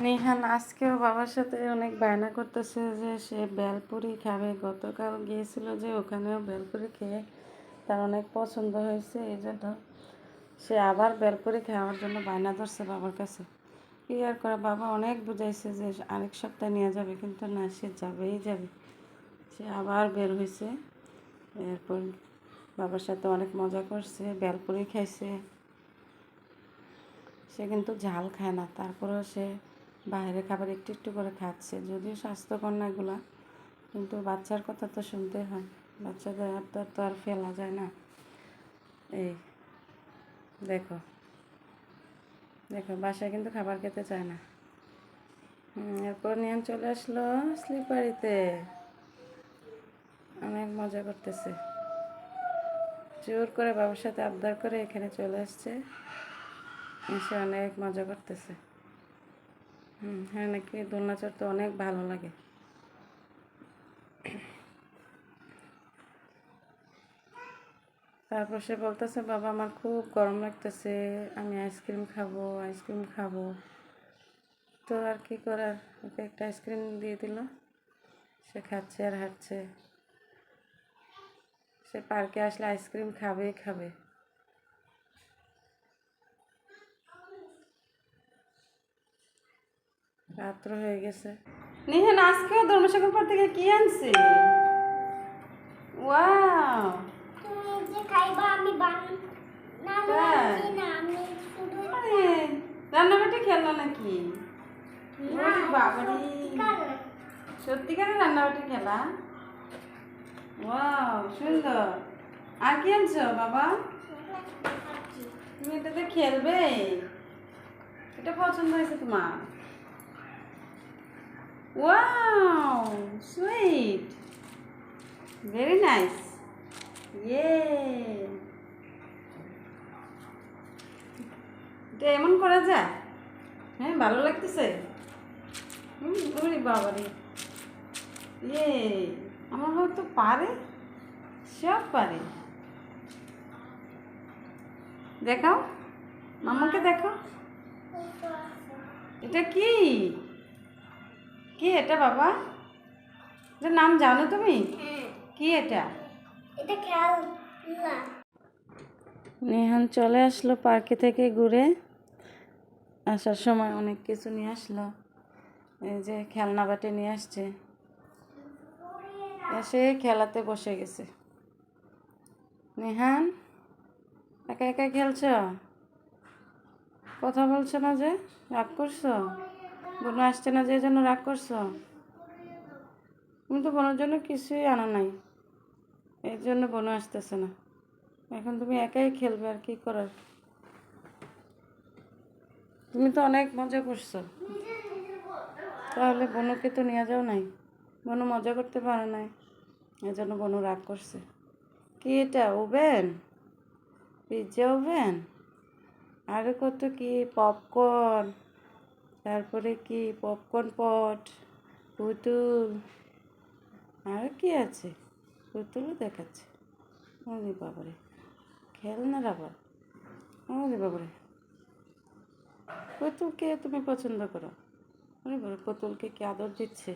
নিহান, আজকেও বাবার সাথে অনেক বায়না করতেছে যে সে বেলপুরি খাবে। গতকাল গিয়েছিল যে ওখানেও বেলপুরি খেয়ে তার অনেক পছন্দ হয়েছে, এই জন্য সে আবার বেলপুরি খাওয়ার জন্য বায়না ধরছে বাবার কাছে। কি আর করে, বাবা অনেক বুঝাইছে যে আরেক সপ্তাহে নিয়ে যাবে, কিন্তু না, সে যাবেই যাবে। সে আবার বের হয়েছে। এরপর বাবার সাথে অনেক মজা করছে, বেলপুরি খাইছে। সে কিন্তু ঝাল খায় না, তারপরেও সে বাইরে খাবার একটু একটু করে খাচ্ছে। যদিও স্বাস্থ্যকর না এগুলা, কিন্তু বাচ্চার কথা তো শুনতে হয়। বাচ্চাদের আবদার তো আর ফেলা যায় না। এই দেখো দেখো, বাসায় কিন্তু খাবার খেতে চায় না। এরপর নিয়ন চলে আসলো স্লিপারিতে। অনেক মজা করতেছে। জোর করে বাবার সাথে আবদার করে এখানে চলে আসছে। এসে অনেক মজা করতেছে। হুম হ্যাঁ নাকি? দোলনা চড়তে অনেক ভালো লাগে। তারপর সে বলতেছে, বাবা, আমার খুব গরম লাগতেছে, আমি আইসক্রিম খাব আইসক্রিম খাব। তো আর কি করার? ওকে একটা আইসক্রিম দিয়ে দিল। সে খাচ্ছে আর হাঁটছে। সে পার্কে আসলে আইসক্রিম খাবেই খাবে। রাত্র হয়ে গেছে। নিহান আজকেও ধর্মসাগর পাড় থেকে কি আনছি? ওয়াও। রান্নাবাটি খেললো নাকি? বাবারে। সত্যিকারের। রান্নাবাটি খেলা? ওয়াও সুন্দর। আর কি আনছো বাবা? তুমি এটাতে খেলবে? এটা পছন্দ হয়েছে তোমার? ওয়াও সুইট ভেরি নাইস ইয়ে এটা এমন করা যায়? হ্যাঁ ভালো লাগতেছে। হুম, ওরে বাবারে। ইয়ে আমার বাবা তো পারে? সব পারে। দেখাও। মামাকে দেখো এটা কি? কি এটা বাবা? এটার নাম জানো তুমি? হ্যাঁ। কি এটা? এটা নেহান চলে আসলো পার্কে থেকে ঘুরে। আসার সময় অনেক কিছু নিয়ে আসলো। এই যে খেলনা বাটি নিয়ে আসছে। এসে খেলাতে বসে গেছে। নেহান একা একা খেলছ? কথা বলছো না যে? রাগ করছ? বোন আসছে না যে জন্য রাগ করছ? তুমি তো বোনের জন্য কিছুই আনো নাই। এর জন্য বোন আসতেছে না। এখন তুমি একাই খেলবে আর কি করার? তুমি তো অনেক মজা করছ। তাহলে বনুকে তো নিয়ে যাও নাই। বনু মজা করতে পারে নাই। এই জন্য বনু রাগ করছে। কি এটা, ওভেন? Pizza oven? আরে কত কি, পপকর্ন? তারপরে কি পপকর্ন পট পুতুল, আর কি আছে? পুতুলও দেখাচ্ছে। ওরে বাবারে, খেলনার আবার। ওরে বাবারে। পুতুলকে তুমি পছন্দ করো। ওরে বাবা পুতুলকে কি আদর দিচ্ছে?